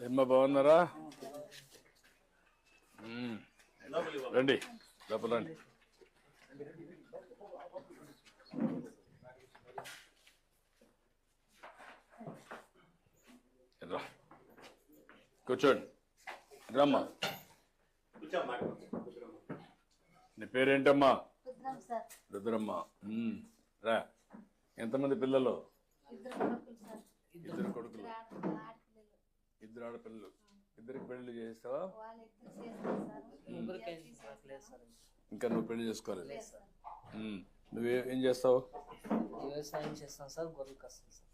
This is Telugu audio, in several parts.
ఏమ్మా బాగున్నారా. రండి లోపల రండి. రా. కూర్చోండి. రమ్మా నీ పేరేంటమ్మా? రుద్రమ్మ. మ్మ్. రా. ఎంతమంది పిల్లలు? ఇద్దరు కొడుకులు ఇద్దరు ఆడపిల్లలు. ఇద్దరు ఆడపిల్లలు ఇద్దరికి పెళ్ళి చేస్తావా ఇంకా. నువ్వు పెళ్ళి చేసుకోలేదు. లేదు సార్. మ్మ్. నువ్వే ఏం చేస్తావు? వ్యవసాయం చేస్తాం సార్ గొర్రెలు కస్తాం సార్.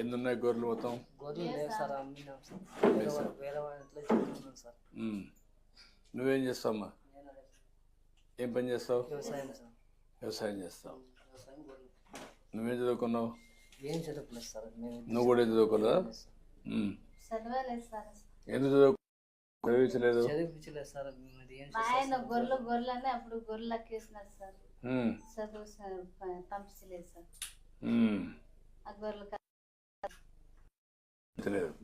ఎన్నున్నాయి గొర్రెలు మొత్తం? గొర్రెలు లేవు సార్ అమ్మినాం సార్. వేరే వాళ్ళ-. నువ్వేం చేస్తావమ్మా? ఏం పని చేస్తావు? వ్యవసాయం సార్. వ్యవసాయం చేస్తావు. నువ్వేం చదువుకున్నావు? ఏం చదువుకోలేదు సార్. నువ్వు కూడా ఏం చదువుకోలేదా ఎందుకు చదువు? చదివించలేదు. చదివించలేదు సార్ ఆయన గొర్రెలు గొర్రెలు అని అప్పుడు గొర్రెలు అక్కేసినారు సార్. చదువు సార్ పంపించలేదు సార్. ఆ గొర్రెలు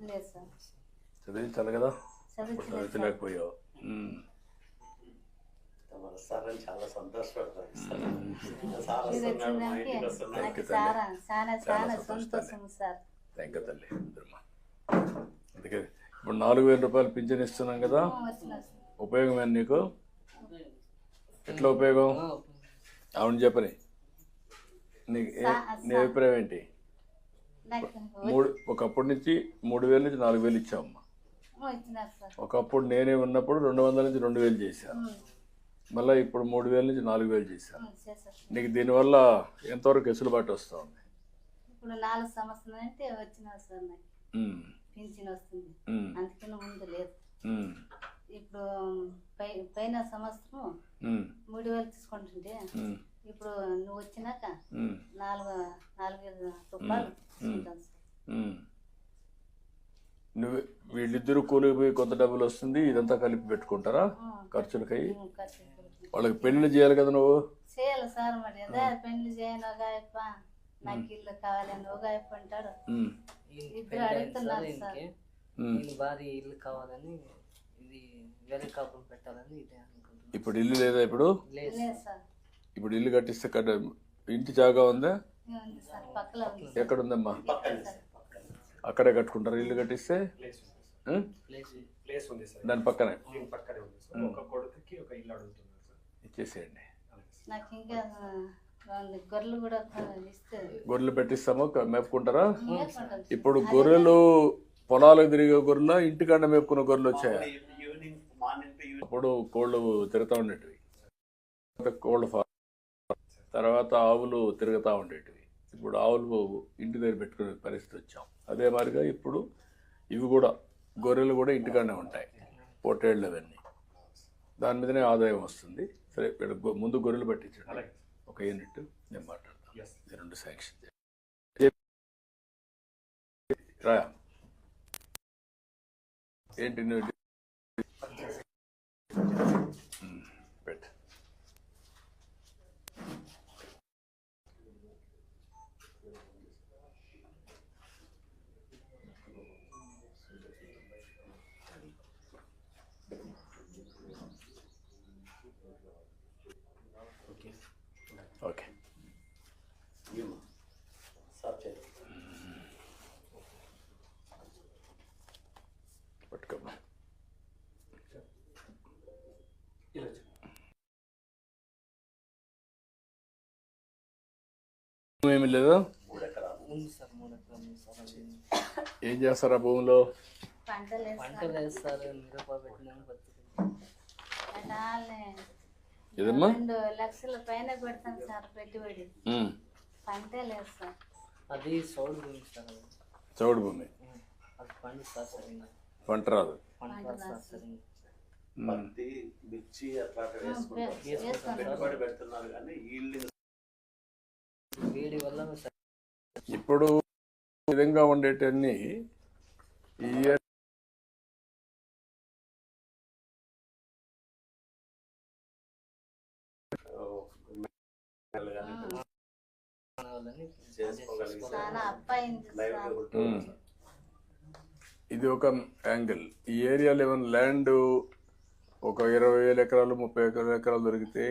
లేదు సార్. చదివించాలి కదా? చదివించలేకపోయావు. చాలా సంతోషపడతాను సార్ థ్యాంక్ యూ తల్లి. అందుకే ఇప్పుడు నాలుగు వేల రూపాయలు పింఛన్ ఇస్తున్నాం కదా. వచ్చిన ఉపయోగమేనా నీకు? ఎట్లా ఉపయోగం? అవును చెప్పని. నీకు నీ అభిప్రాయం ఏంటి? మూడు ఒకప్పటి నుంచి మూడు వేల నుంచి నాలుగు వేలు ఇచ్చామమ్మా ఒకప్పుడు నేనే ఉన్నప్పుడు రెండు వందల నుంచి రెండు వేలు చేశాను మళ్ళీ ఇప్పుడు మూడు వేల నుంచి నాలుగు వేలు చేశాను. నీకు దీనివల్ల ఎంతవరకు వెసులుబాటు వస్తూ ఉంది? ఇప్పుడు నాలుగు సంవత్సరాలు అంటే వచ్చినారు సార్ నాకు. పింఛన్ వస్తుంది అందుకని ముందు లేదు. ఇప్పుడు పై పైన సంవత్సరం మూడు వేలు తీసుకుంటుంటే ఇప్పుడు నువ్వు వచ్చినాక నాలుగు నాలుగు వేల రూపాయలు తీసుకుంటాను. నువ్వు వీళ్ళిద్దరూ కూలికి పోయి కొంత డబ్బులు వస్తుంది ఇదంతా కలిపి పెట్టుకుంటారా? ఖర్చులకై. వాళ్ళకి పెళ్ళి చేయాలి కదా నువ్వు? చేయాలి సార్ మరి పెళ్ళి చేయను ఒక నాకు ఇల్లు కావాలని ఒక అంటాడు. భారీ ఇల్లు కావాలని ఇది వేరే కాపులు పెట్టాలని ఇదే అనుకుంటున్నాను. ఇప్పుడు ఇల్లు లేదా ఇప్పుడు? లేదు లేదు సార్. ఇప్పుడు ఇల్లు కట్టిస్తే కట్ట ఇంటి జాగా ఉందా? ఉంది సార్ పక్కన ఉంది ఎక్కడ ఉందమ్మా? అక్కడే కట్టుకుంటారు ఇల్లు కట్టిస్తే? ఉం? ప్లేస్ ప్లేస్ ఉంది సార్. దాని పక్కనే? దీని పక్కనే ఉంది సార్. ఒక కొడుకుకి ఒక ఇల్లు అడుగుతున్నారు సార్. ఇచ్చేసేయండి. గొర్రెలు కూడా ఇస్తే. గొర్రెలు పెట్టిస్తామో మేపుకుంటారా? మేపుకుంటాం. ఇప్పుడు గొర్రెలు పొలాలకు తిరిగే గొర్రెల ఇంటికాడ మేపుకున్న గొర్రెలు వచ్చాయా? అప్పుడు కోళ్ళు తిరుగుతూ ఉండేటివి. తర్వాత కోళ్ళ ఫారం తర్వాత ఆవులు తిరుగుతూ ఉండేటివి. ఇప్పుడు ఆవులు ఇంటి దగ్గర పెట్టుకునే పరిస్థితి వచ్చాం. అదే మాదిరిగా ఇప్పుడు ఇవి కూడా గొర్రెలు కూడా ఇంటికాడనే ఉంటాయి పొట్టేళ్ళు అవన్నీ. దాని మీదనే ఆదాయం వస్తుంది. సరే ముందు గొర్రెలు పట్టించండి. ఒక యూనిట్ నేను మాట్లాడతాను. రెండు శాంక్షన్. రా ఏంటి నువ్వు ఉమ్, పెట్టు. ఓకే ఓకే పట్టుకోమ్మా ఇలా. ఏమి లేదా ఏం చేస్తారా భూమిలో పంటలు వేస్తారు మిరప పెట్టినాము ఏదమ్మా? రెండు లక్షల పైన పెడతాను సార్ పెట్టుబడి. ఉమ్, పంట లేదు సార్. అది సౌడు భూమి సార్ చౌడు భూమి. అది పండు సార్ సరిగ్గా. పంట రాదు. పంట రాదు సార్ సరిగ్గా. ఉమ్, పత్తి మిర్చి వేస్తాను పెట్టుబడి పెడుతున్నారు కానీ ఈల్డింగ్ వేడి వల్ల ఇప్పుడు ఈ విధంగా ఉండేటన్ని ఈ ఇయర్ ఇది ఒక యాంగిల్. ఈ ఏరియాలో ఏమైనా ల్యాండ్ ఒక ఇరవై వేల ఎకరాలు ముప్పై ఎకరాలు ఎకరాలు దొరికితే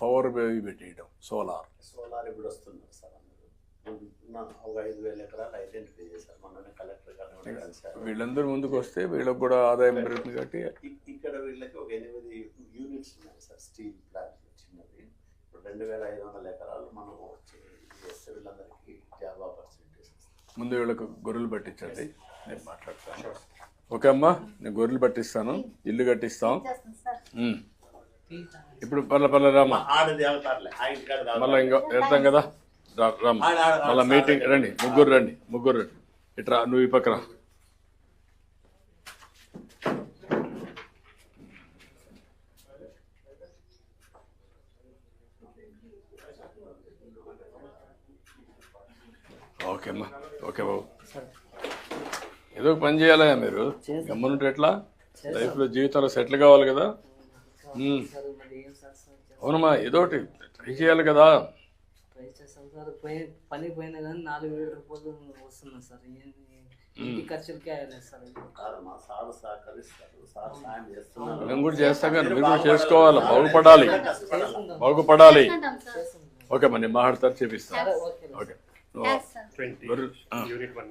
పవర్ బేబీ పెట్టేయడం సోలార్. సోలార్ ఇప్పుడు వస్తున్నారు సార్ ఒక ఐదు వేల ఎకరాలు ఐడెంటిఫై చేశారు. మొన్ననే కలెక్టర్ కలిశారు. వీళ్ళందరూ ముందుకు వస్తే వీళ్ళకి కూడా ఆదాయం పెరుగుతుంది కాబట్టి ఇక్కడ వీళ్ళకి ఒక ఎనిమిది యూనిట్స్ ఉన్నాయి సార్ స్టీల్ ప్లాంట్. రెండు వేల ఐదు వందల ఎకరాలు మనం వచ్చి చేస్తే వీళ్ళందరికీ జాబ్ ఆపర్చునిటీస్ ముందు వీళ్ళకు గొర్రెలు పట్టించండి. నేను మాట్లాడతాను. ఓకే అమ్మా నేను గొర్రెలు పట్టిస్తాను. ఇల్లు కట్టిస్తాం. ఇప్పుడు పల్ల పల్ల రామా మళ్ళీ ఇంకా వెళ్తాం కదా? రా రామ్మా. ఆడ- ఆడ- ఆడ మళ్ళీ మీటింగ్. రండి. ముగ్గురు రండి. ముగ్గురు రండి. ఇట్రా నువ్వు ఈ పక్కన ఓకే అమ్మా. ఓకే బాబు. ఏదో ఒక పని చేయాలా మీరు? గమ్మనుంటే ఎట్లా? లైఫ్లో జీవితంలో సెటిల్ కావాలి కదా? అవునమ్మా ఏదో ఒకటి ట్రై చేయాలి కదా. Try sir. పని పోయినా కానీ నాలుగు వేల రూపాయలు వస్తున్నాయి సార్. ఇంటి ఖర్చులకే అయ్యలేదు సార్ కాదమ్మా సార్ సహకరిస్తారు. సార్ సాయం చేస్తున్నారు. మేము కూడా చేస్తాం కానీ మీరు కూడా చేసుకోవాలి. బాగుపడాలి. బాగుపడాలి. ఓకే మరి నేను మాట్లాడతాను చేపిస్తాను ఓకే. Unit one